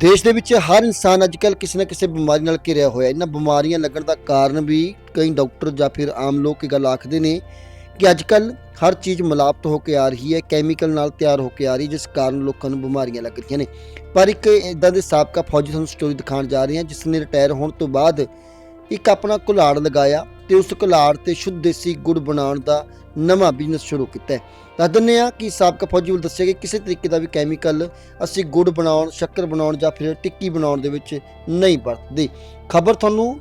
ਦੇਸ਼ ਦੇ ਵਿੱਚ ਹਰ ਇਨਸਾਨ ਅੱਜਕੱਲ ਕਿਸੇ ਨਾ ਕਿਸੇ ਬਿਮਾਰੀ ਨਾਲ ਘਿਰਿਆ ਹੋਇਆ। ਇਹਨਾਂ ਬਿਮਾਰੀਆਂ ਲੱਗਣ ਦਾ ਕਾਰਨ ਵੀ ਕਈ ਡਾਕਟਰ ਜਾਂ ਫਿਰ ਆਮ ਲੋਕ ਇਹ ਗੱਲ ਆਖਦੇ ਨੇ ਕਿ ਅੱਜਕੱਲ ਹਰ ਚੀਜ਼ ਮਿਲਾਵਟ ਹੋ ਕੇ ਆ ਰਹੀ ਹੈ, ਕੈਮੀਕਲ ਨਾਲ ਤਿਆਰ ਹੋ ਕੇ ਆ ਰਹੀ ਜਿਸ ਕਾਰਨ ਲੋਕਾਂ ਨੂੰ ਬਿਮਾਰੀਆਂ ਲੱਗ ਰਹੀਆਂ ਨੇ। ਪਰ ਇੱਕ ਇਦਾਂ ਦੇ ਸਾਬਕਾ ਫੌਜੀ ਤੁਹਾਨੂੰ ਸਟੋਰੀ ਦਿਖਾਉਣ ਜਾ ਰਹੇ ਹਾਂ, ਜਿਸ ਨੇ ਰਿਟਾਇਰ ਹੋਣ ਤੋਂ ਬਾਅਦ ਇੱਕ ਆਪਣਾ ਕੁਲਾੜ ਲਗਾਇਆ। ਤੇ ਉਸ ਕੁਲਾੜ ਤੇ ਸ਼ੁੱਧ ਦੇਸੀ ਗੁੜ ਬਣਾਉਣ ਦਾ ਨਵਾਂ ਬਿਜ਼ਨਸ ਸ਼ੁਰੂ ਕੀਤਾ ਹੈ। ਦੱਸ ਦਿੰਦੇ ਹਾਂ ਕਿ ਸਾਬਕਾ ਫੌਜੀ ਵੱਲ ਦੱਸਿਆ ਕਿ ਕਿਸੇ ਤਰੀਕੇ ਦਾ ਵੀ ਕੈਮੀਕਲ ਅਸੀਂ ਗੁੜ ਬਣਾਉਣ, ਸ਼ੱਕਰ ਬਣਾਉਣ ਜਾਂ ਫਿਰ ਟਿੱਕੀ ਬਣਾਉਣ ਦੇ ਵਿੱਚ ਨਹੀਂ ਵਰਤਦੇ। ਖਬਰ ਤੁਹਾਨੂੰ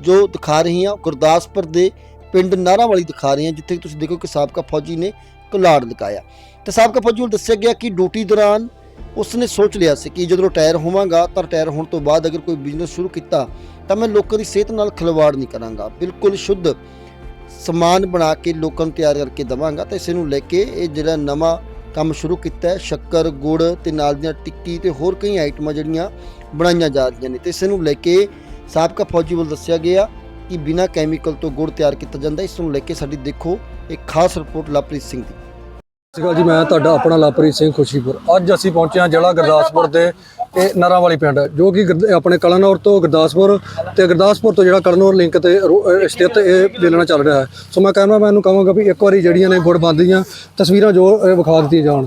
ਜੋ ਦਿਖਾ ਰਹੀ ਹਾਂ ਗੁਰਦਾਸਪੁਰ ਦੇ ਪਿੰਡ ਨਾਰਾਵਾਲੀ ਦਿਖਾ ਰਹੇ ਹਾਂ, ਜਿੱਥੇ ਤੁਸੀਂ ਦੇਖੋ ਕਿ ਸਾਬਕਾ ਫੌਜੀ ਨੇ ਕੁਲਾੜ ਲਗਾਇਆ। ਤੇ ਸਾਬਕਾ ਫੌਜੀ ਵੱਲ ਦੱਸਿਆ ਗਿਆ ਕਿ ਡਿਊਟੀ ਦੌਰਾਨ ਉਸਨੇ ਸੋਚ ਲਿਆ ਸੀ ਕਿ ਜਦੋਂ ਰਿਟਾਇਰ ਹੋਵਾਂਗਾ ਤਾਂ ਰਿਟਾਇਰ ਹੋਣ ਤੋਂ ਬਾਅਦ ਅਗਰ ਕੋਈ ਬਿਜ਼ਨਸ ਸ਼ੁਰੂ ਕੀਤਾ ਤਾਂ ਮੈਂ ਲੋਕਾਂ ਦੀ ਸਿਹਤ ਨਾਲ ਖਿਲਵਾੜ ਨਹੀਂ ਕਰਾਂਗਾ। ਬਿਲਕੁਲ ਸ਼ੁੱਧ ਸਮਾਨ ਬਣਾ ਕੇ ਲੋਕਾਂ ਨੂੰ ਤਿਆਰ ਕਰਕੇ ਦਵਾਂਗਾ ਤਾਂ ਇਸ ਨੂੰ ਲੈ ਕੇ ਇਹ ਜਿਹੜਾ ਨਵਾਂ ਕੰਮ ਸ਼ੁਰੂ ਕੀਤਾ ਹੈ, ਸ਼ੱਕਰ, ਗੁੜ ਤੇ ਨਾਲ ਦੀਆਂ ਟਿੱਕੀ ਤੇ ਹੋਰ ਕਈ ਆਈਟਮਾਂ ਜਿਹੜੀਆਂ ਬਣਾਈਆਂ ਜਾ ਰਹੀਆਂ ਨੇ। ਤੇ ਇਸ ਨੂੰ ਲੈ ਕੇ ਸਾਬਕਾ ਫੌਜੀ ਵੱਲ ਦੱਸਿਆ ਗਿਆ ਕਿ ਬਿਨਾਂ ਕੈਮੀਕਲ ਤੋਂ ਗੁੜ ਤਿਆਰ ਕੀਤਾ ਜਾਂਦਾ। ਇਸ ਨੂੰ ਲੈ ਕੇ ਸਾਡੀ ਦੇਖੋ, ਇੱਕ ਖਾਸ ਰਿਪੋਰਟ ਲਵਪ੍ਰੀਤ ਸਿੰਘ ਦੀ। ਸਤਿ ਸ਼੍ਰੀ ਅਕਾਲ ਜੀ, ਮੈਂ ਤੁਹਾਡਾ ਆਪਣਾ ਲਾਪਰੀ ਸਿੰਘ ਖੁਸ਼ੀਪੁਰ। ਅੱਜ ਅਸੀਂ ਪਹੁੰਚੇ ਹਾਂ ਜ਼ਿਲ੍ਹਾ ਗੁਰਦਾਸਪੁਰ ਦੇ ਇਹ ਨਰਾਂਵਾਲੀ ਪਿੰਡ, ਜੋ ਕਿ ਗੁਰਦ- ਆਪਣੇ ਕਲਨੌਰ ਤੋਂ ਗੁਰਦਾਸਪੁਰ ਤੇ ਗੁਰਦਾਸਪੁਰ ਤੋਂ ਜਿਹੜਾ ਕਲਨੌਰ ਲਿੰਕ ਤੇ ਰੋ- ਅਹ ਸਥਿਤ ਇਹ ਵੇਲਣਾ ਚੱਲ ਰਿਹਾ ਹੈ। ਸੋ ਮੈਂ ਕੈਮਰਾਮੈਨ ਨੂੰ ਕਹਾਂਗਾ ਵੀ ਇੱਕ ਵਾਰੀ ਜਿਹੜੀਆਂ ਨੇ ਗੁੜ ਬੰਦ ਦੀਆਂ ਤਸਵੀਰਾਂ ਜੋ ਇਹ ਵਿਖਾ ਦਿੱਤੀਆਂ ਜਾਣ।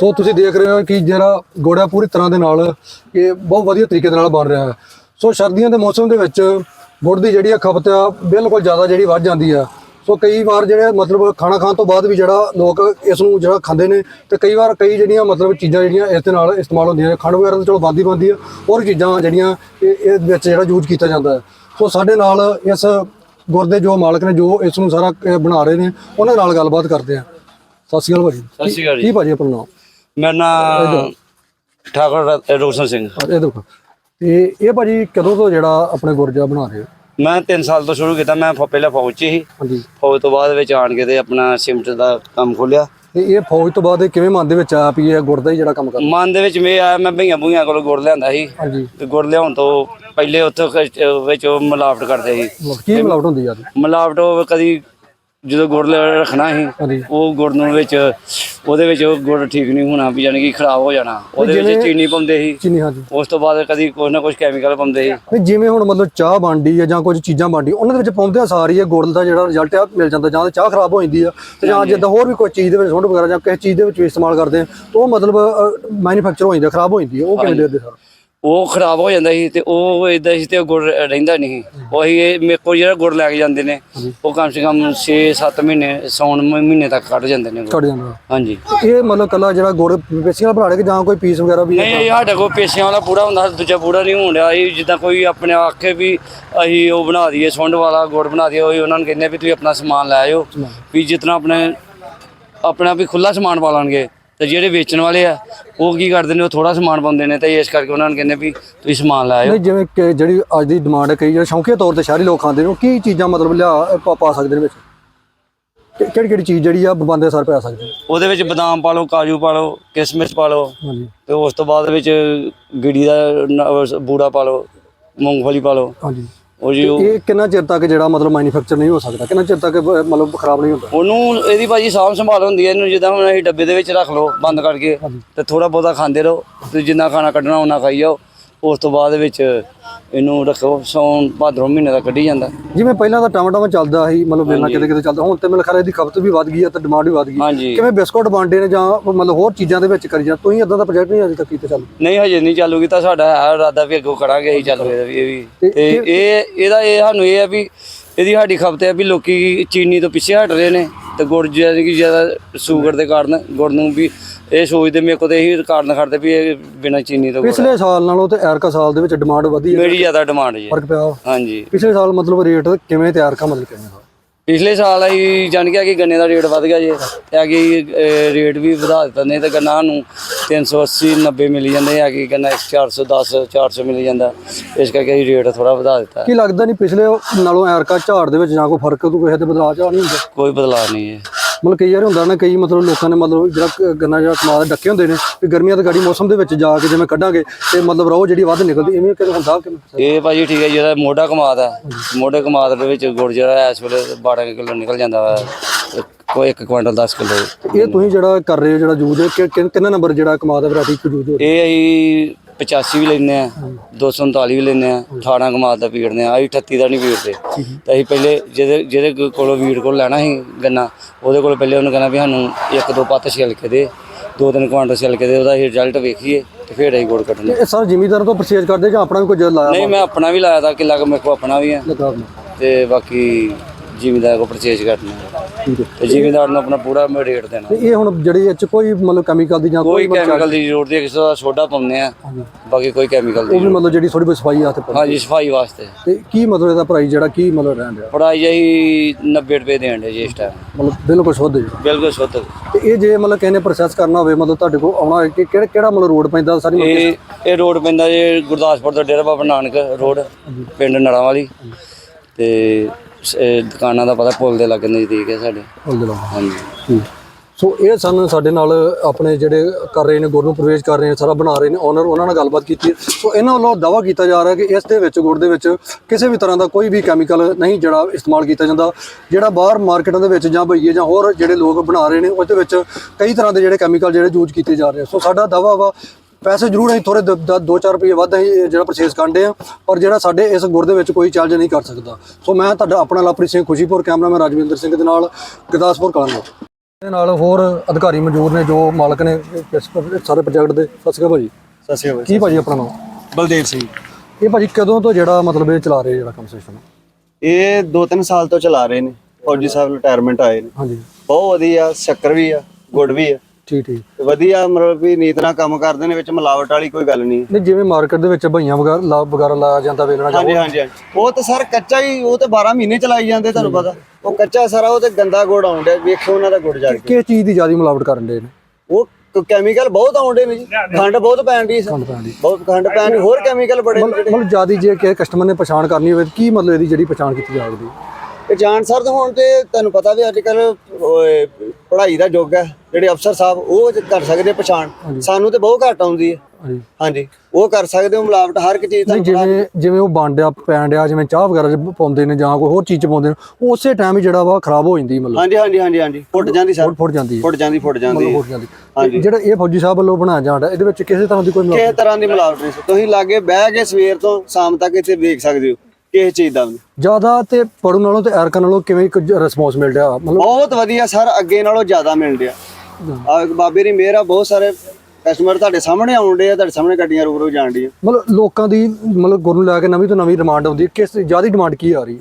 ਸੋ ਤੁਸੀਂ ਦੇਖ ਰਹੇ ਹੋ ਕਿ ਜਿਹੜਾ ਗੁੜ ਹੈ ਪੂਰੀ ਤਰ੍ਹਾਂ ਦੇ ਨਾਲ ਇਹ ਬਹੁਤ ਵਧੀਆ ਤਰੀਕੇ ਦੇ ਨਾਲ ਬਣ ਰਿਹਾ ਹੈ। ਸੋ ਸਰਦੀਆਂ ਦੇ ਮੌਸਮ ਦੇ ਵਿੱਚ ਗੁੜ ਦੀ ਜਿਹੜੀ ਆ ਖਪਤ ਆ, ਬਿਲਕੁਲ ਜ਼ਿਆਦਾ ਜਿਹੜੀ ਵੱਧ ਜਾਂਦੀ ਆ। ਸੋ ਕਈ ਵਾਰ ਜਿਹੜੇ ਮਤਲਬ ਖਾਣਾ ਖਾਣ ਤੋਂ ਬਾਅਦ ਵੀ ਜਿਹੜਾ ਲੋਕ ਇਸ ਨੂੰ ਜਿਹੜਾ ਖਾਂਦੇ ਨੇ ਤੇ ਕਈ ਵਾਰ ਕਈ ਜਿਹੜੀਆਂ ਮਤਲਬ ਚੀਜ਼ਾਂ ਜਿਹੜੀਆਂ ਇਸ ਦੇ ਨਾਲ ਇਸਤੇਮਾਲ ਹੁੰਦੀਆਂ ਨੇ ਖੰਡ ਵਗੈਰਾ ਤਾਂ ਚਲੋ ਬੰਦ ਹੀ ਬੰਦੀ ਆ ਹੋਰ ਚੀਜ਼ਾਂ ਜਿਹੜੀਆਂ ਇਹ ਇਹ ਵਿੱਚ ਜਿਹੜਾ ਯੂਜ਼ ਕੀਤਾ ਜਾਂਦਾ ਹੈ। ਸੋ ਸਾਡੇ ਨਾਲ ਇਸ ਗੁਰ ਦੇ ਜੋ ਮਾਲਕ ਨੇ ਜੋ ਇਸ ਨੂੰ ਸਾਰਾ ਬਣਾ ਰਹੇ ਨੇ ਉਹਨਾਂ ਨਾਲ ਗੱਲਬਾਤ ਕਰਦੇ ਆ ਸਤਿ ਸ਼੍ਰੀ ਅਕਾਲ ਭਾਜੀ। ਸਤਿ ਸ਼੍ਰੀ ਅਕਾਲ ਕੀ ਭਾਜੀ ਆਪਣਾ ਨਾਮ? ਮੇਰਾ ਨਾਮ ਠਾਕੁਰ ਰੋਸ਼ਨ ਸਿੰਘ। ਇਹ ਦੇਖੋ। ਤੇ ਇਹ ਭਾਜੀ ਕਦੋਂ ਤੋਂ ਜਿਹੜਾ ਆਪਣੇ ਗੁਰਜਾ ਬਣਾ ਰਹੇ ਹੋ? ਮੈਂ 3 ਸਾਲ ਤੋਂ ਸ਼ੁਰੂ ਕੀਤਾ ਮੈਂ ਫ- ਪਹਿਲਾਂ ਫੌਜ 'ਚ ਸੀ ਹਾਂਜੀ। ਫੌਜ ਤੋਂ ਬਾਅਦ ਵਿੱਚ ਆਣ ਕੇ ਤੇ ਆਪਣਾ ਸਿਮਟ ਦਾ ਕੰਮ ਖੋਲਿਆ ਤੇ ਇਹ ਫੌਜ ਤੋਂ ਬਾਅਦ ਇਹ ਕਿਵੇਂ ਮਨ ਦੇ ਵਿੱਚ ਆਇਆ ਵੀ ਇਹ ਗੁੜ ਦਾ ਹੀ ਜਿਹੜਾ ਕੰਮ ਕਰ ਮਨ ਦੇ ਵਿੱਚ ਮੇ ਆਇਆ ਮੈਂ ਭਈਆਂ ਭੂਈਆਂ ਕੋਲੋਂ ਗੁੜ ਲਿਆਂਦਾ ਸੀ। ਹਾਂਜੀ। ਤੇ ਗੁੜ ਲਿਆਉਣ ਤੋਂ ਪਹਿਲੇ ਉੱਥੇ ਖ- ਵਿੱਚ ਉਹ ਮਿਲਾਵਟ ਕਰਦੇ ਸੀ। ਕੀ ਮਿਲਾਵਟ ਹੁੰਦੀ ਆ ਮਿਲਾਵਟ ਉਹ ਕਦੀ ਜਦੋਂ ਗੁੜ ਰੱਖਣਾ ਸੀ ਉਹ ਗੁੜ ਨੂੰ ਵਿੱਚ ਉਹਦੇ ਵਿੱਚ ਉਹ ਗੁੜ ਠੀਕ ਨਹੀਂ ਹੋਣਾ ਵੀ ਯਾਨੀ ਕਿ ਖਰਾਬ ਹੋ ਜਾਣਾ। ਉਹਦੇ ਵਿੱਚ ਚੀਨੀ ਪਾਉਂਦੇ ਸੀ। ਚੀਨੀ ਹਾਂਜੀ। ਉਸ ਤੋਂ ਬਾਅਦ ਕਦੀ ਕੁਝ ਨਾ ਕੁਝ ਕੈਮੀਕਲ ਪਾਉਂਦੇ ਸੀ। ਨਹੀਂ ਜਿਵੇਂ ਹੁਣ ਮਤਲਬ ਚਾਹ ਬਣਦੀ ਹੈ ਜਾਂ ਕੁਝ ਚੀਜ਼ਾਂ ਬਣਦੀ ਉਹਨਾਂ ਦੇ ਵਿੱਚ ਪਾਉਂਦੇ ਆ ਸਾਰੀ ਇਹ ਗੁੜ ਦਾ ਜਿਹੜਾ ਰਿਜ਼ਲਟ ਆ ਮਿਲ ਜਾਂਦਾ ਜਾਂ ਚਾਹ ਖਰਾਬ ਹੋ ਜਾਂਦੀ ਆ ਤੇ ਜਾਂ ਜਿੱਦਾਂ ਹੋਰ ਵੀ ਕੋਈ ਚੀਜ਼ ਦੇ ਵਿੱਚ ਸੁੰਡ ਵਗੈਰਾ ਜਾਂ ਕਿਸੇ ਚੀਜ਼ ਦੇ ਵਿੱਚ ਇਸਤੇਮਾਲ ਕਰਦੇ ਆ ਉਹ ਮਤਲਬ ਮੈਨੂਫੈਕਚਰ ਹੋ ਜਾਂਦਾ ਖਰਾਬ ਹੋ ਜਾਂਦੀ ਹੈ ਉਹ ਕਿਵੇਂ ਦੇ ਸਰ ਉਹ ਖਰਾਬ ਹੋ ਜਾਂਦਾ ਸੀ ਤੇ ਉਹ ਇਦਾਂ ਸੀ ਤੇ ਉਹ ਗੁੜ ਰਹਿੰਦਾ ਨਹੀਂ ਉਹੀ ਇਹ ਮੇਰੇ ਕੋਲ ਜਿਹੜਾ ਗੁੜ ਲੈ ਕੇ ਜਾਂਦੇ ਨੇ ਉਹ ਕਮ ਸੇ ਕਮ 6-7 ਮਹੀਨੇ ਸੌਣ ਮਹੀਨੇ ਤੱਕ ਕੱਢ ਜਾਂਦੇ ਨੇ। ਕੱਢ ਜਾਂਦਾ ਹਾਂਜੀ। ਇਹ ਮਤਲਬ ਕੱਲਾ ਜਿਹੜਾ ਗੁੜ ਬੇਸਿਕਲ ਬਣਾ ਰਹੇ ਕਿ ਜਾਂ ਕੋਈ ਪੀਸ ਵਗੈਰਾ ਵੀ ਨਹੀਂ ਇਹ ਸਾਡੇ ਕੋਲ ਪੇਸ਼ਿਆਂ ਵਾਲਾ ਪੂਰਾ ਹੁੰਦਾ ਦੂਜਾ ਪੂਰਾ ਨਹੀਂ ਹੋਣ ਡਿਆ ਇਹ ਜਿੱਦਾਂ ਕੋਈ ਆਪਣੇ ਆਖੇ ਵੀ ਅਸੀਂ ਉਹ ਬਣਾ ਦਈਏ ਸੁੰਡ ਵਾਲਾ ਗੁੜ ਬਣਾ ਦਈਏ ਉਹ ਉਹਨਾਂ ਨੂੰ ਕਹਿੰਦੇ ਵੀ ਤੁਸੀਂ ਆਪਣਾ ਸਮਾਨ ਲੈ ਆਇਓ ਵੀ ਜਿਤਨਾ ਆਪਣੇ ਆਪਣਾ ਵੀ ਖੁੱਲਾ ਸਮਾਨ ਪਾ ਲੈਣਗੇ। ਤੇ ਜਿਹੜੇ ਵੇਚਣ ਵਾਲੇ ਆ ਉਹ ਕੀ ਕਰਦੇ ਨੇ ਉਹ ਥੋੜਾ ਸਮਾਨ ਪਾਉਂਦੇ ਨੇ ਤੇ ਇਸ ਕਰਕੇ ਉਹਨਾਂ ਨੂੰ ਕਹਿੰਦੇ ਵੀ ਤੁਸੀਂ ਸਮਾਨ ਲੈ ਨਹੀਂ ਜਿਵੇਂ ਕਿ ਜਿਹੜੀ ਅੱਜ ਦੀ ਡਿਮਾਂਡ ਹੈ ਕਈ ਜਿਹੜੇ ਸ਼ੌਂਕੀਆ ਤੌਰ ਤੇ ਸ਼ਹਿਰੀ ਲੋਕ ਖਾਂਦੇ ਨੇ ਉਹ ਕੀ ਚੀਜ਼ਾਂ ਮਤਲਬ ਲਿਆ ਪਾ- ਪਾ ਸਕਦੇ ਨੇ ਵਿੱਚ? ਕਿਹੜੀ ਕਿਹੜੀ ਚੀਜ਼ ਜਿਹੜੀ ਆ ਬੰਦੇ ਸਰ ਪੈ ਸਕਦੇ ਨੇ? ਉਹਦੇ ਵਿੱਚ ਬਦਾਮ ਪਾ ਲਓ ਕਾਜੂ ਪਾ ਲਓ ਕਿਸਮਿਸ ਪਾ ਲਓ ਹਾਂਜੀ। ਤੇ ਉਸ ਤੋਂ ਬਾਅਦ ਵਿੱਚ ਗਿੜੀ ਦਾ ਨ- ਬੂੜਾ ਪਾ ਲਓ ਮੂੰਗਫਲੀ ਪਾ ਲਓ। ਹਾਂਜੀ। ਉਹ ਜੀ ਉਹ- ਇਹ ਕਿੰਨਾ ਚਿਰ ਤੱਕ ਜਿਹੜਾ ਮਤਲਬ ਮੈਨੂਫੈਕਚਰ ਨਹੀਂ ਹੋ ਸਕਦਾ? ਕਿੰਨਾ ਚਿਰ ਤੱਕ ਬ- ਮਤਲਬ ਖਰਾਬ ਨਹੀਂ ਹੁੰਦਾ? ਉਹਨੂੰ ਇਹਦੀ ਭਾਜੀ ਸਾਂਭ ਸੰਭਾਲ ਹੁੰਦੀ ਹੈ ਇਹਨੂੰ ਜਿੱਦਾਂ ਹੁਣ ਅਸੀਂ ਡੱਬੇ ਦੇ ਵਿੱਚ ਰੱਖ ਲਓ ਬੰਦ ਕਰਕੇ ਤੇ ਥੋੜਾ ਬਹੁਤਾ ਖਾਂਦੇ ਰਹੋ ਤੇ ਜਿੰਨਾ ਖਾਣਾ ਕੱਢਣਾ ਉਹਨਾਂ ਖਾਈ ਜਾਓ। ਉਸ ਤੋਂ ਬਾਅਦ ਵਿੱਚ ਇਹਨੂੰ ਰੱਖੋ ਸੌਣ ਭਾਦਰੋਂ ਮਹੀਨੇ ਦਾ ਕੱਢੀ ਜਾਂਦਾ। ਜਿਵੇਂ ਪਹਿਲਾਂ ਤਾਂ ਟਮਾਟਾ ਚੱਲਦਾ ਸੀ ਮਤਲਬ ਮੇਲਾ ਕਿਤੇ ਕਿਤੇ ਚੱਲਦਾ ਹੁਣ ਤੇ ਮੇਰੇ ਖਿਆਲ ਇਹਦੀ ਖਪਤ ਵੀ ਵੱਧ ਗਈ ਹੈ ਤੇ ਡਿਮਾਂਡ ਵੀ ਵੱਧ ਗਈ। ਕਿਵੇਂ ਬਿਸਕੁਟ ਬਾਂਡੇ ਨੇ ਜਾਂ ਮਤਲਬ ਹੋਰ ਚੀਜ਼ਾਂ ਦੇ ਵਿੱਚ ਕਰੀ ਜਾਂ ਤੁਸੀਂ ਇਦਾਂ ਦਾ ਪ੍ਰੋਜੈਕਟ ਨਹੀਂ ਅਜੇ ਤੱਕ ਕੀਤਾ ਚੱਲ? ਨਹੀਂ ਹਜੇ ਨਹੀਂ ਚਾਲੂ ਕੀਤਾ ਸਾਡਾ ਹੈ ਇਰਾਦਾ ਵੀ ਅੱਗੋਂ ਕਰਾਂਗੇ ਅਸੀਂ ਚਾਲੂ ਇਹ ਵੀ। ਤੇ ਇਹ ਇਹਦਾ ਇਹ ਸਾਨੂੰ ਇਹ ਹੈ ਵੀ ਇਹਦੀ ਸਾਡੀ ਖਪਤ ਹੈ ਵੀ ਲੋਕੀ ਚੀਨੀ ਤੋਂ ਪਿੱਛੇ ਹਟ ਰਹੇ ਨੇ ਤੇ ਗੁੜ ਜਿਹੜੀ ਕਿ ਜ਼ਿਆਦਾ ਸ਼ੂਗਰ ਦੇ ਕਾਰਨ ਗੁੜ ਨੂੰ ਵੀ ਇਹ ਸੋਚਦੇ ਮੇਰੇ ਕੋਲ ਤੇ ਇਹੀ ਕਾਰਨ ਖੜਦੇ ਵੀ ਇਹ ਬਿਨਾਂ ਚੀਨੀ ਤੋਂ। ਪਿਛਲੇ ਸਾਲ ਨਾਲੋਂ ਤੇ ਐਰਕਾ ਸਾਲ ਦੇ ਵਿੱਚ ਡਿਮਾਂਡ ਵਧੀ ਹੈ। ਮੇਰੀ ਜ਼ਿਆਦਾ ਡਿਮਾਂਡ ਜੀ। ਫ਼ਰਕ ਪਿਆ। ਹਾਂਜੀ। ਪਿਛਲੇ ਸਾਲ ਮਤਲਬ ਰੇਟ ਕਿਵੇਂ ਤਿਆਰ ਕਾ ਮਤਲਬ ਕਿਵੇਂ ਦਾ? ਪਿਛਲੇ ਸਾਲ ਆਈ ਜਾਣ ਗਿਆ ਕਿ ਗੰਨੇ ਦਾ ਰੇਟ ਵਧ ਗਿਆ ਜੀ। ਤੇ ਆ ਕਿ ਰੇਟ ਵੀ ਵਧਾ ਦਿੱਤਾ। ਨਹੀਂ ਤੇ ਗੰਨਾ ਨੂੰ 380 90 ਮਿਲ ਜਾਂਦੇ ਆ। ਕਿ ਗੰਨਾ 410 400 ਮਿਲ ਜਾਂਦਾ। ਇਸ ਕਰਕੇ ਰੇਟ ਥੋੜਾ ਵਧਾ ਦਿੱਤਾ। ਕੀ ਲੱਗਦਾ ਨਹੀਂ ਪਿਛਲੇ ਨਾਲੋਂ ਐਰਕਾ ਝਾੜ ਦੇ ਵਿੱਚ ਜਾਂ ਕੋਈ ਫ਼ਰਕ ਕਿਸੇ ਦੇ ਬਦਲਾਅ ਚਾ ਨਹੀਂ ਹੁੰਦਾ? ਕੋਈ ਬਦਲਾਅ ਨਹੀਂ ਹੈ ਮਤਲਬ ਕਈ ਵਾਰ ਹੁੰਦਾ ਨਾ ਕਈ ਮਤਲਬ ਲੋਕਾਂ ਨੇ ਮਤਲਬ ਜਿਹੜਾ ਗੰਨਾ ਜਿਹੜਾ ਕਮਾਲ ਡੱਕੇ ਹੁੰਦੇ ਨੇ ਵੀ ਗਰਮੀਆਂ ਦੇ ਗਾੜੀ ਮੌਸਮ ਦੇ ਵਿੱਚ ਜਾ ਕੇ ਜਿਵੇਂ ਕੱਢਾਂਗੇ ਤੇ ਮਤਲਬ ਰੋ ਜਿਹੜੀ ਵੱਧ ਨਿਕਲਦੀ ਐਵੇਂ ਕਿਤੇ ਹੁੰਦਾ ਕਿ ਇਹ ਭਾਜੀ ਠੀਕ ਹੈ ਜਿਹੜਾ ਮੋਢਾ ਕਮਾਦ ਹੈ ਮੋਢੇ ਕਮਾਦ ਦੇ ਵਿੱਚ ਗੁੜ ਜਿਹੜਾ ਇਸ ਵੇਲੇ 12 ਕਿਲੋ ਨਿਕਲ ਜਾਂਦਾ ਵਾ ਕੋਈ 1 ਕੁਇੰਟਲ 10 ਕਿਲੋ ਇਹ ਤੁਸੀਂ ਜਿਹੜਾ ਕਰ ਰਹੇ ਹੋ ਜਿਹੜਾ ਜੂਜ ਹੈ ਕਿੰਨਾ ਨੰਬਰ ਜਿਹੜਾ ਕਮਾਲ ਦਾ ਵੈਰਾਈਟੀ ਜੂਜ ਹੋ ਇਹ 85 ਵੀ ਲੈਨੇ ਆ 239 ਵੀ ਲੈਨੇ ਆ 18 ਕਮਾਲ ਦਾ ਪੀੜਦੇ ਆ ਅਸੀਂ 38 ਦਾ ਨਹੀਂ ਪੀੜਦੇ। ਤਾਂ ਅਸੀਂ ਪਹਿਲੇ ਜਿਹਦੇ ਜਿਹਦੇ ਕੋਲੋਂ ਵੀੜ ਕੋਲ ਲੈਣਾ ਸੀ ਗੰਨਾ ਉਹਦੇ ਕੋਲ ਪਹਿਲੇ ਉਹਨੂੰ ਕਹਿਣਾ ਵੀ ਸਾਨੂੰ ਇੱਕ ਦੋ ਪੱਤ ਛਿਲ ਕੇ ਦੇ ਦੋ ਤਿੰਨ ਕੁਆਂਟਲ ਛਿਲ ਕੇ ਦੇ ਉਹਦਾ ਰਿਜ਼ਲਟ ਵੇਖੀਏ ਤੇ ਫਿਰ ਅਸੀਂ ਗੁੜ ਕੱਢਣਾ। ਇਹ ਸਰ ਜ਼ਿਮੀਦਾਰਾਂ ਤੋਂ ਪਰਚੇਜ ਕਰਦੇ ਜਾਂ ਆਪਣਾ ਵੀ ਕੁਝ ਲਾਇਆ ਨਹੀਂ ਮੈਂ ਆਪਣਾ ਵੀ ਲਾਇਆ ਤਾਂ ਕਿੱਲਾ ਕੁ ਮੇਰੇ ਕੋਲ ਆਪਣਾ ਵੀ ਲਗਾ ਤੇ ਬਾਕੀ ਜ਼ਿਮੀਦਾਰ ਕੋ ਪਰਚੇਜ ਕਰਨਾ ਠੀਕ ਹੈ ਤੇ ਜ਼ਿਮੀਦਾਰ ਨੂੰ ਆਪਣਾ ਪੂਰਾ ਰੇਟ ਦੇਣਾ। ਤੇ ਇਹ ਹੁਣ ਜਿਹੜੀ ਇਹ ਚ ਕੋਈ ਮਤਲਬ ਕੈਮੀਕਲ ਦੀ ਜਾਂ ਕੋਈ ਕੋਈ ਕੈਮੀਕਲ ਦੀ ਜ਼ਰੂਰਤ ਨਹੀਂ ਕਿਸੇ ਦਾ ਸੋਡਾ ਪਾਉਂਦੇ ਆ ਬਾਕੀ ਕੋਈ ਕੈਮੀਕਲ ਉਹ ਵੀ ਮਤਲਬ ਜਿਹੜੀ ਥੋੜੀ ਬਹੁਤ ਸਫ਼ਾਈ ਤੇ ਪਾਉਂਦੇ। ਹਾਂਜੀ ਸਫ਼ਾਈ ਵਾਸਤੇ। ਤੇ ਕੀ ਮਤਲਬ ਇਹਦਾ ਪ੍ਰਾਈਸ ਜਿਹੜਾ ਕੀ ਮਤਲਬ ਰਹਿਣ ਰਿਹਾ ਪੜਾਈ ਜਾਈ 90 ਰੁਪਏ ਦੇਣ ਦੇ ਜੀ ਇਸ ਟਾਈਮ ਮਤਲਬ ਬਿਲਕੁਲ ਸ਼ੁੱਧ ਜੀ। ਬਿਲਕੁਲ ਸ਼ੁੱਧ ਤੇ ਇਹ ਜੇ ਮਤਲਬ ਕਹਿੰਦੇ ਪ੍ਰੋਸੈਸ ਕਰਨਾ ਹੋਵੇ ਮਤਲਬ ਤੁਹਾਡੇ ਕੋਲ ਆਉਣਾ ਹੋਵੇ ਕਿ ਕਿਹੜਾ ਕਿਹੜਾ ਮਤਲਬ ਰੋਡ ਪੈਂਦਾ ਸਾਰੀ ਮਤਲਬ ਇਹ ਇਹ ਰੋਡ ਪੈਂਦਾ ਜੀ ਗੁਰਦਾਸਪੁਰ ਤੋਂ ਡੇਰਾ ਬਾਬਾ ਨਾਨਕ ਰੋਡ ਪਿੰਡ ਨੜਾ ਵਾਲੀ ਤੇ ਇਹ ਦੁਕਾਨਾਂ ਦਾ ਪਤਾ ਪੁਲ ਦੇ ਲੱਗ ਨਜ਼ਦੀਕ ਹੈ ਸਾਡੇ। ਹਾਂਜੀ। ਠੀਕ। ਸੋ ਇਹ ਸਨ ਸਾਡੇ ਨਾਲ ਆਪਣੇ ਜਿਹੜੇ ਕਰ ਰਹੇ ਨੇ ਗੁੜ ਨੂੰ ਪ੍ਰਵੇਸ਼ ਕਰ ਰਹੇ ਨੇ ਸਾਰਾ ਬਣਾ ਰਹੇ ਨੇ ਓਨਰ ਉਹਨਾਂ ਨਾਲ ਗੱਲਬਾਤ ਕੀਤੀ। ਹੈ। ਸੋ ਇਹਨਾਂ ਵੱਲੋਂ ਦਾਵਾ ਕੀਤਾ ਜਾ ਰਿਹਾ ਕਿ ਇਸ ਦੇ ਵਿੱਚ ਗੁੜ ਦੇ ਵਿੱਚ ਕਿਸੇ ਵੀ ਤਰ੍ਹਾਂ ਦਾ ਕੋਈ ਵੀ ਕੈਮੀਕਲ ਨਹੀਂ ਜਿਹੜਾ ਇਸਤੇਮਾਲ ਕੀਤਾ ਜਾਂਦਾ। ਜਿਹੜਾ ਬਾਹਰ ਮਾਰਕੀਟਾਂ ਦੇ ਵਿੱਚ ਜਾਂ ਭਈਏ ਜਾਂ ਹੋਰ ਜਿਹੜੇ ਲੋਕ ਬਣਾ ਰਹੇ ਨੇ ਉਹਦੇ ਵਿੱਚ ਕਈ ਤਰ੍ਹਾਂ ਦੇ ਜਿਹੜੇ ਕੈਮੀਕਲ ਜਿਹੜੇ ਯੂਜ਼ ਕੀਤੇ ਜਾ ਰਹੇ ਆ। ਸੋ ਸਾਡਾ ਦਾਵਾ ਵਾ ਪੈਸੇ ਜ਼ਰੂਰ ਅਸੀਂ ਥੋੜੇ 2-4 ਰੁਪਏ ਵੱਧ ਅਸੀਂ ਜਿਹੜਾ ਪਰਚੇਸ ਕਰਦੇ ਆ ਪਰ ਜਿਹੜਾ ਸਾਡੇ ਇਸ ਗੁੜ ਦੇ ਵਿੱਚ ਕੋਈ ਚਾਰਜ ਨਹੀਂ ਕਰ ਸਕਦਾ। ਸੋ ਮੈਂ ਤੁਹਾਡਾ ਆਪਣਾ ਲਵਪ੍ਰੀਤ ਸਿੰਘ ਖੁਸ਼ੀਪੁਰ ਕੈਮਰਾਮੈਨ ਰਾਜਵਿੰਦਰ ਸਿੰਘ ਦੇ ਨਾਲ ਗੁਰਦਾਸਪੁਰ ਕਲਾਂ ਦੇ ਨਾਲ ਹੋਰ ਅਧਿਕਾਰੀ ਮੌਜੂਦ ਨੇ ਜੋ ਮਾਲਕ ਨੇ ਇਸ ਸਾਰੇ ਪ੍ਰੋਜੈਕਟ ਦੇ। ਸਤਿ ਸ਼੍ਰੀ ਅਕਾਲ ਭਾਜੀ। ਸਤਿ ਸ਼੍ਰੀ ਅਕਾਲ ਕੀ ਭਾਜੀ। ਆਪਣਾ ਨਾਮ? ਬਲਦੇਵ ਸਿੰਘ। ਇਹ ਭਾਜੀ ਕਦੋਂ ਤੋਂ ਜਿਹੜਾ ਮਤਲਬ ਇਹ ਚਲਾ ਰਹੇ ਜਿਹੜਾ ਕੰਮ ਸਿਸਟਮ ਇਹ 2-3 ਸਾਲ ਤੋਂ ਚਲਾ ਰਹੇ ਨੇ। ਫੌਜੀ ਸਾਹਿਬ ਰਿਟਾਇਰਮੈਂਟ ਆਏ ਨੇ। ਹਾਂਜੀ। ਬਹੁਤ ਵਧੀਆ ਸ਼ੱਕਰ ਵੀ ਆ ਗੁੜ ਵੀ ਆ। ਠੀਕ ਠੀਕ। ਤੇ ਵਧੀਆ ਮਤਲਬ ਵੀ ਨੀਤ ਨਾਲ ਕੰਮ ਕਰਦੇ ਨੇ ਵਿੱਚ ਮਿਲਾਵਟ ਵਾਲੀ ਕੋਈ ਗੱਲ ਨਹੀਂ। ਨਹੀਂ ਜਿਵੇਂ ਮਾਰਕੀਟ ਦੇ ਵਿੱਚ ਭਈਆਂ ਵਗੈਰਾ ਲਾ ਵਗੈਰਾ ਲਾਇਆ ਜਾਂਦਾ ਵੇਲਣਾ ਜਾਂ ਹਾਂਜੀ ਹਾਂਜੀ ਹਾਂਜੀ। ਉਹ ਤਾਂ ਸਰ ਕੱਚਾ ਹੀ ਉਹ ਤਾਂ 12 ਮਹੀਨੇ ਚਲਾਈ ਜਾਂਦੇ ਤੁਹਾਨੂੰ ਪਤਾ। ਉਹ ਕੱਚਾ ਸਾਰਾ ਉਹ ਤੇ ਗੰਦਾ ਗੁੜ ਆਉਂਦਾ ਵੇਖੋ ਉਹਨਾਂ ਦਾ ਗੁੜ ਜਾ ਕੇ। ਕਿਸ ਚੀਜ਼ ਦੀ ਜ਼ਿਆਦਾ ਮਿਲਾਵਟ ਕਰਨ ਦੇ ਨੇ? ਉਹ ਕੈਮੀਕਲ ਬਹੁਤ ਆਉਂਦੇ ਨੇ ਜੀ। ਖੰਡ ਬਹੁਤ ਪੈਣ ਦੀ ਸਰ ਬਹੁਤ ਖੰਡ ਪੈਣ ਦੀ ਹੋਰ ਕੈਮੀਕਲ ਬੜੇ ਨੇ ਜਿਹੜੇ। ਮਤਲਬ ਜ਼ਿਆਦਾ ਜੇ ਕਿਸੇ ਕਸਟਮਰ ਨੇ ਪਛਾਣ ਕਰਨੀ ਹੋਵੇ ਕੀ ਮਤਲਬ ਇਹਦੀ ਜਿਹੜੀ ਪਛਾਣ ਕੀਤੀ ਜਾਵੇਗੀ? ਜਾਣ ਸਰ ਹੁਣ ਤੇ ਤੁਹਾਨੂੰ ਪਤਾ ਵੀ ਅੱਜ ਕੱਲ ਪੜ੍ਹਾਈ ਦਾ ਯੁੱਗ ਹੈ। ਜਿਹੜੇ ਅਫਸਰ ਸਾਹਿਬ ਉਹ ਕਰ ਸਕਦੇ ਪਛਾਣ। ਸਾਨੂੰ ਤੇ ਬਹੁਤ ਘੱਟ ਆਉਂਦੀ ਹੈ। ਹਾਂਜੀ। ਹਾਂਜੀ। ਉਹ ਕਰ ਸਕਦੇ ਹੋ ਮਿਲਾਵਟ ਹਰ ਇੱਕ ਚੀਜ਼ ਤੁਹਾਨੂੰ ਜਿਵੇਂ ਜਿਵੇਂ ਉਹ ਬਾਂਡਿਆ ਪੈਣ ਡਿਆ ਜਿਵੇਂ ਚਾਹ ਵਗੈਰਾ ਚ ਪਾਉਂਦੇ ਨੇ ਜਾਂ ਕੋਈ ਹੋਰ ਚੀਜ਼ ਚ ਪਾਉਂਦੇ ਨੇ ਉਸੇ ਟਾਈਮ ਹੀ ਜਿਹੜਾ ਵਾ ਖਰਾਬ ਹੋ ਜਾਂਦੀ ਮਤਲਬ। ਹਾਂਜੀ ਹਾਂਜੀ ਹਾਂਜੀ ਹਾਂਜੀ। ਫੁੱਟ ਜਾਂਦੀ ਸਰ। ਫੁੱਟ ਜਾਂਦੀ ਫੁੱਟ ਜਾਂਦੀ ਫੁੱਟ ਜਾਂਦੀ। ਫੁੱਟ ਜਾਂਦੀ ਤੇ ਜਿਹੜਾ ਇਹ ਫੌਜੀ ਸਾਹਿਬ ਵੱਲੋਂ ਬਣਾਇਆ ਜਾਂਦਾ ਇਹਦੇ ਵਿੱਚ ਕਿਸੇ ਤਰ੍ਹਾਂ ਦੀ ਕੋਈ ਮਿਲਾਵਟ ਕਿਸੇ ਤਰ੍ਹਾਂ ਦੀ ਮਿਲਾਵਟ ਨਹੀਂ ਤੁਸੀਂ ਲਾਗੇ ਬਹਿ ਕੇ ਸਵੇਰ ਤੋਂ ਸ਼ਾਮ ਤੱਕ ਇੱਥੇ ਵੇਖ ਸਕਦੇ ਹੋ। ਕਿਸੇ ਚੀਜ਼ ਦਾ ਵੀ। ਜ਼ਿਆਦਾ ਤੇ ਪੜਨ ਨਾਲੋਂ ਤੇ ਐਰਕਨ ਨਾਲੋਂ ਕਿਵੇਂ ਰਿਸਪੌਂਸ ਮਿਲ ਰਿਹਾ? ਮਤਲਬ ਬਹੁਤ ਵਧੀਆ ਸਰ ਅੱਗੇ ਨਾਲੋਂ ਜ਼ਿਆਦਾ ਮਿਲ ਰਿਹਾ। ਆ ਬਾਬੇ ਦੀ ਮਿਹਰ ਆ ਬਹੁਤ ਸਾਰੇ ਕਸਟਮਰ ਤੁਹਾਡੇ ਸਾਹਮਣੇ ਆਉਣ ਡੇ ਆ ਤੁਹਾਡੇ ਸਾਹਮਣੇ ਗੱਡੀਆਂ ਰੁਕ ਜਾਣ ਡੀਆਂ ਮਤਲਬ ਲੋਕਾਂ ਦੀ ਮਤਲਬ ਗੁਰ ਲੈ ਕੇ ਨਵੀਂ ਤੋਂ ਨਵੀਂ ਡਿਮਾਂਡ ਆਉਂਦੀ ਕਿਸ ਜ਼ਿਆਦਾ ਡਿਮਾਂਡ ਕੀ ਆ ਰਹੀ?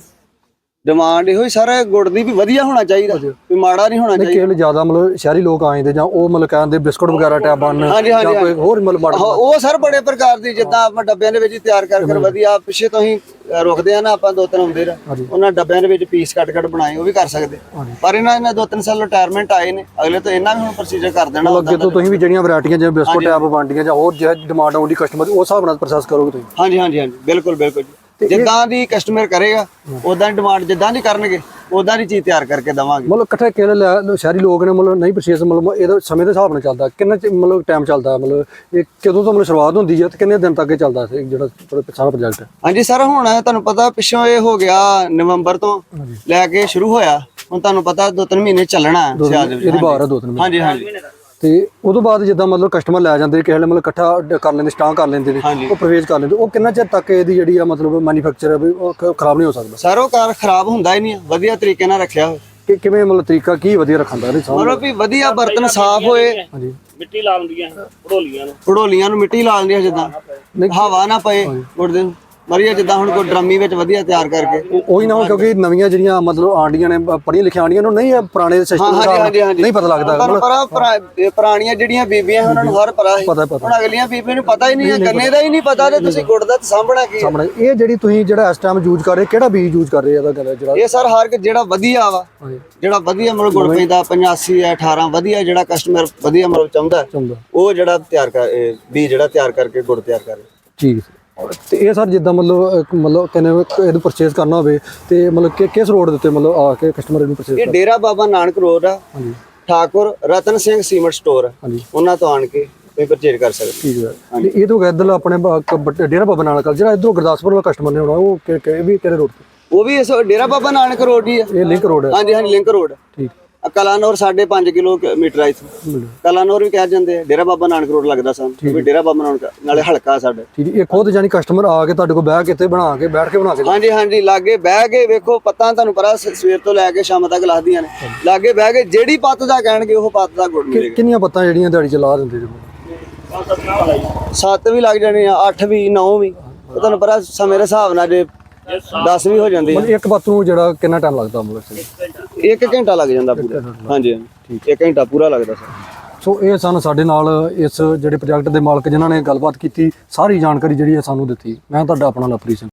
ਡਿਮਾਂਡ ਇਹੋ ਹੀ ਸਰ ਗੁੜ ਦੀ ਵੀ ਵਧੀਆ ਹੋਣਾ ਚਾਹੀਦਾ ਵੀ ਮਾੜਾ ਨਹੀਂ ਹੋਣਾ ਚਾਹੀਦਾ। ਵੇਲੇ ਜ਼ਿਆਦਾ ਮਤਲਬ ਸ਼ਹਿਰੀ ਲੋਕ ਆ ਜਾਂਦੇ ਜਾਂ ਉਹ ਮਤਲਬ ਕਹਿੰਦੇ ਬਿਸਕੁਟ ਵਗੈਰਾ ਟੈਬ ਬਣ ਜਾਂ ਕੋਈ ਹੋਰ ਮਤਲਬ ਮਾੜਾ ਉਹ ਸਰ ਬੜੇ ਪ੍ਰਕਾਰ ਦੀ ਜਿੱਦਾਂ ਆਪਾਂ ਡੱਬਿਆਂ ਦੇ ਵਿੱਚ ਤਿਆਰ ਕਰ ਕਰ ਵਧੀਆ ਪਿੱਛੇ ਤੋਂ ਹੀ ਰੁਕਦੇ ਆ ਨਾ ਆਪਾਂ ਦੋ ਤਿੰਨ ਹੁੰਦੇ ਰ ਉਹਨਾਂ ਡੱਬਿਆਂ ਦੇ ਵਿੱਚ ਪੀਸ ਕੱਟ ਕੱਟ ਬਣਾਏ ਉਹ ਵੀ ਕਰ ਸਕਦੇ। ਪਰ ਇਹਨਾਂ ਇਹਨਾਂ ਦੋ ਤਿੰਨ ਸਾਲ ਰਿਟਾਇਰਮੈਂਟ ਆਏ ਨੇ ਅਗਲੇ ਤੋਂ ਇਹਨਾਂ ਵੀ ਹੁਣ ਪ੍ਰੋਸੀਜਰ ਕਰ ਦੇਣਾ ਅੱਗੇ ਤੋਂ ਤੁਸੀਂ ਵੀ ਜਿਹੜੀਆਂ ਵੈਰਾਈਟੀਆਂ ਜਿਵੇਂ ਬਿਸਕੁਟ ਟੈਬ ਬਣਦੀਆਂ ਜਾਂ ਹੋਰ ਜਿਹੜਾ ਡਿਮਾਂਡ ਆਉਂਦੀ ਕਸਟਮਰ ਉਸ ਹਿਸਾਬ ਨਾਲ ਪ੍ਰੋਸੈਸ ਕਰੋਗੇ ਤੁਸੀਂ? ਹਾਂਜੀ ਹਾਂਜੀ ਹਾਂਜੀ ਬਿਲਕੁਲ ਬਿਲਕੁਲ ਜਿੱਦਾਂ ਦੀ ਕਸਟਮਰ ਕਰੇਗਾ ਉਦਾਂ ਡਿਮਾਂਡ ਜਿੱਦਾਂ ਦੀ ਕਰਨਗੇ ਉਦਾਂ ਦੀ ਚੀਜ਼ ਤਿਆਰ ਕਰਕੇ ਦਵਾਂਗੇ। ਮਤਲਬ ਇਕੱਠੇ ਕਿਹੜੇ ਲੈ ਸ਼ਹਿਰੀ ਲੋਕ ਨੇ ਮਤਲਬ ਨਹੀਂ ਪਰਚੇਸ ਮਤਲਬ ਇਹਦਾ ਸਮੇਂ ਦੇ ਹਿਸਾਬ ਨਾਲ ਚੱਲਦਾ ਕਿੰਨਾ ਮਤਲਬ ਟਾਈਮ ਚੱਲਦਾ ਮਤਲਬ ਇਹ ਕਦੋਂ ਤੋਂ ਮਤਲਬ ਸ਼ੁਰੂਆਤ ਹੁੰਦੀ ਹੈ ਤੇ ਕਿੰਨੇ ਦਿਨ ਤੱਕ ਇਹ ਚੱਲਦਾ ਸੀ ਜਿਹੜਾ ਸਾਰਾ ਪ੍ਰੋਜੈਕਟ ਹਾਂਜੀ ਸਰ ਹੁਣ ਤੁਹਾਨੂੰ ਪਤਾ ਪਿੱਛੋਂ ਇਹ ਹੋ ਗਿਆ ਨਵੰਬਰ ਤੋਂ ਲੈ ਕੇ ਸ਼ੁਰੂ ਹੋਇਆ ਹੁਣ ਤੁਹਾਨੂੰ ਪਤਾ ਦੋ ਤਿੰਨ ਮਹੀਨੇ ਚੱਲਣਾ ਹੈ ਦੇ ਇਹਦੀ ਬਾਹਰ ਦੋ ਤਿੰਨ ਮਹੀਨੇ ਹਾਂਜੀ। ਹਾਂਜੀ ਤੇ ਉਦੋਂ ਬਾਅਦ ਜਿੱਦਾਂ ਮਤਲਬ ਕਸਟਮਰ ਲੈ ਜਾਂਦੇ ਕਿਸੇ ਵੇਲੇ ਮਤਲਬ ਇਕੱਠਾ ਕਰ ਲੈਂਦੇ ਸਟਾਕ ਕਰ ਲੈਂਦੇ ਨੇ ਉਹ ਪ੍ਰਵੇਸ਼ ਕਰ ਲੈਂਦੇ। ਉਹ ਕਿੰਨਾ ਚਿਰ ਤੱਕ ਇਹਦੀ ਜਿਹੜੀ ਆ ਮਤਲਬ ਮੈਨੂਫੈਕਚਰ ਵੀ ਖਰਾਬ ਨਹੀਂ ਹੋ ਸਕਦਾ? ਸਰ ਉਹ ਕਾਰ ਖਰਾਬ ਹੁੰਦਾ ਹੀ ਨਹੀਂ ਵਧੀਆ ਤਰੀਕੇ ਨਾਲ ਰੱਖਿਆ ਹੋਇਆ। ਕਿ ਕਿਵੇਂ ਮਤਲਬ ਤਰੀਕਾ ਕੀ ਵਧੀਆ ਰੱਖਣ ਦਾ ਇਹਦੇ ਸਾਹਮਣੇ? ਮਤਲਬ ਵੀ ਵਧੀਆ ਬਰਤਨ ਸਾਫ਼ ਹੋਏ। ਹਾਂਜੀ। ਮਿੱਟੀ ਲਾ ਦਿੰਦੀਆਂ ਪੜੋਲੀਆਂ ਨੂੰ। ਪੜੋਲੀਆਂ ਨੂੰ ਮਿੱਟੀ ਲਾ ਦਿੰਦੀਆਂ ਜਿੱਦਾਂ। ਹਵਾ ਨਾ ਪਏ ਗੁਰਦੇ ਨੂੰ। ਵਧੀਆ ਜਿੱਦਾਂ ਹੁਣ ਕੋਈ ਡਰਮੀ ਵਿੱਚ ਵਧੀਆ ਤਿਆਰ ਕਰਕੇ। ਉਹ- ਉਹੀ ਨਾ ਹੁਣ ਕਿਉਂਕਿ ਨਵੀਆਂ ਜਿਹੜੀਆਂ ਮਤਲਬ ਆਂਡੀਆਂ ਨੇ ਪ- ਪੜ੍ਹੀਆਂ ਲਿਖੀਆਂ ਆਂਡੀਆਂ ਨੂੰ ਨਹੀਂ ਇਹ ਪੁਰਾਣੇ ਸਿਸਟਮ ਦਾ ਨਹੀਂ ਪਤਾ ਲੱਗਦਾ। ਤੁਹਾਨੂੰ ਪਤਾ ਪੁਰਾ- ਇਹ ਪੁਰਾਣੀਆਂ ਜਿਹੜੀਆਂ ਬੀਬੀਆਂ ਉਹਨਾਂ ਨੂੰ ਹਰ ਪਤਾ ਹੈ ਪਤਾ ਪਤਾ। ਹੁਣ ਅਗਲੀਆਂ ਬੀਬੀਆਂ ਨੂੰ ਪਤਾ ਹੀ ਨਹੀਂ ਹੈ ਗੰਨੇ ਦਾ ਹੀ ਨਹੀਂ ਪਤਾ ਤੇ ਤੁਸੀਂ ਗੁੜ ਦਾ ਤਾਂ ਸਾਂਭਣਾ ਕੀ ਹੈ। ਸਾਹਮਣੇ ਇਹ ਜਿਹੜੀ ਤੁਸੀਂ ਜਿਹੜਾ ਇਸ ਟਾਈਮ ਯੂਜ਼ ਕਰ ਰਹੇ ਕਿਹੜਾ ਬੀਜ ਯੂਜ਼ ਕਰ ਰਹੇ ਇਹਦਾ ਗੱਲ ਜਿਹੜਾ ਇਹ ਸਰ ਹਰ ਇੱਕ ਜਿਹੜਾ ਵਧੀਆ ਵਾ ਹਾਂਜੀ। ਜਿਹੜਾ ਵਧੀਆ ਮਤਲਬ ਗੁੜ ਪੈਂਦਾ 85 ਹੈ 18 ਵਧੀਆ ਜਿਹੜਾ ਕਸਟਮਰ ਵਧੀਆ ਮਤਲਬ ਚਾਹੁੰਦਾ ਹੈ, ਚੰਗਾ ਉਹ ਜਿਹੜਾ ਤਿਆਰ ਕਰ ਇਹ ਬੀਜ ਜਿਹੜਾ ਤਿਆਰ ਕਰਕੇ ਗੁੜ ਤਿਆਰ ਕਰ ਠੀਕ ਹੈ। ਤੇ ਇਹ ਸਰ ਜਿੱਦਾਂ ਮਤਲਬ ਮਤਲਬ ਕਹਿੰਦੇ ਇਹਨੂੰ ਪਰਚੇਸ ਕਰਨਾ ਹੋਵੇ ਤੇ ਮਤਲਬ ਕਿ ਕਿਸ ਰੋਡ ਦੇ ਉੱਤੇ ਮਤਲਬ ਆ ਕੇ ਕਸਟਮਰ ਇਹਨੂੰ ਪਰਚੇਸ ਇਹ ਡੇਰਾ ਬਾਬਾ ਨਾਨਕ ਰੋਡ ਆ। ਹਾਂਜੀ। ਠਾਕੁਰ ਰਤਨ ਸਿੰਘ ਸੀਮੈਂਟ ਸਟੋਰ ਉਹਨਾਂ ਤੋਂ ਆਣ ਕੇ ਤੁਸੀਂ ਪਰਚੇਜ ਕਰ ਸਕਦੇ ਠੀਕ ਹੈ। ਇਹ ਤੋਂ ਇੱਧਰ ਆਪਣੇ ਡੇਰਾ ਬਾਬਾ ਨਾਨਕ ਜਿਹੜਾ ਇਧਰੋਂ ਗੁਰਦਾਸਪੁਰ ਵਾਲਾ ਕਸਟਮਰ ਨੇ ਆਉਣਾ ਉਹ ਕਿ- ਇਹ ਵੀ ਕਿਹੜੇ ਰੋਡ ਤੇ? ਉਹ ਵੀ ਇਸ ਡੇਰਾ ਬਾਬਾ ਨਾਨਕ ਰੋਡ ਹੀ ਆ। ਇਹ ਲਿੰਕ ਰੋਡ ਹੈ ਹਾਂਜੀ ਹਾਂਜੀ ਲਿੰਕ ਰੋਡ ਠੀਕ। ਕਲਾਨੌਰ ਸਾਢੇ 5 ਕਿਲੋਮੀਟਰ ਆ ਇੱਥੋਂ। ਕਲਾਨੌਰ ਵੀ ਕਹਿ ਜਾਂਦੇ ਆ ਡੇਰਾ ਬਾਬਾ ਨਾਨਕ ਰੋਡ ਲੱਗਦਾ ਸਾਨੂੰ ਵੀ ਡੇਰਾ ਬਾਬਾ ਨਾਨਕ ਨਾਲੇ ਹਲਕਾ ਸਾਡਾ। ਠੀਕ ਇਹ ਖੁਦ ਜਾਨੀ ਕਸਟਮਰ ਆ ਕੇ ਤੁਹਾਡੇ ਕੋਲ ਬਹਿ ਕੇ ਤੇ ਬਣਾ ਕੇ ਬੈਠ ਕੇ ਬਣਾ ਕੇ ਹਾਂਜੀ ਹਾਂਜੀ ਲਾਗੇ ਬਹਿ ਕੇ ਵੇਖੋ ਪੱਤਾਂ ਤੁਹਾਨੂੰ ਸ- ਸਵੇਰ ਤੋਂ ਲੈ ਕੇ ਸ਼ਾਮ ਤੱਕ ਲੱਗਦੀਆਂ ਨੇ। ਲਾਗੇ ਬਹਿ ਕੇ ਜਿਹੜੀ ਪੱਤ ਦਾ ਕਹਿਣਗੇ ਉਹ ਪੱਤ ਦਾ ਗੁੜ ਮਿਲੇਗਾ। ਕਿੰਨੀਆਂ ਪੱਤਾਂ ਜਿਹੜੀਆਂ ਦਿਹਾੜੀ ਚ ਲਾ ਦਿੰਦੇ ਜੀ ਸੱਤ ਵੀ ਲੱਗ ਜਾਣੇ ਆ 8 ਵੀ 9 ਵੀ। ਤੁਹਾਨੂੰ ਪਤਾ ਸਮੇਂ ਦੇ ਹਿਸਾਬ ਨਾਲ ਜੇ 10 ਵੀ ਹੋ ਜਾਂਦੇ ਇੱਕ ਪੱਤ ਨੂੰ ਜਿਹੜਾ ਕਿੰਨਾ ਟਾਈਮ ਲੱਗਦਾ ਮਤਲਬ ਇੱਕ ਘੰਟਾ ਲੱਗ ਜਾਂਦਾ ਪੂਰਾ। ਹਾਂਜੀ ਹਾਂਜੀ। ਇੱਕ ਘੰਟਾ ਪੂਰਾ ਲੱਗਦਾ ਸਰ। ਸੋ ਇਹ ਸਨ ਸਾਡੇ ਨਾਲ ਇਸ ਜਿਹੜੇ ਪ੍ਰੋਜੈਕਟ ਦੇ ਮਾਲਕ ਜਿਨ੍ਹਾਂ ਨੇ ਗੱਲਬਾਤ ਕੀਤੀ ਸਾਰੀ ਜਾਣਕਾਰੀ ਜਿਹੜੀ ਹੈ ਸਾਨੂੰ ਦਿੱਤੀ। ਮੈਂ ਤੁਹਾਡਾ ਆਪਣਾ ਲਵਪ੍ਰੀਤ ਸਿੰਘ।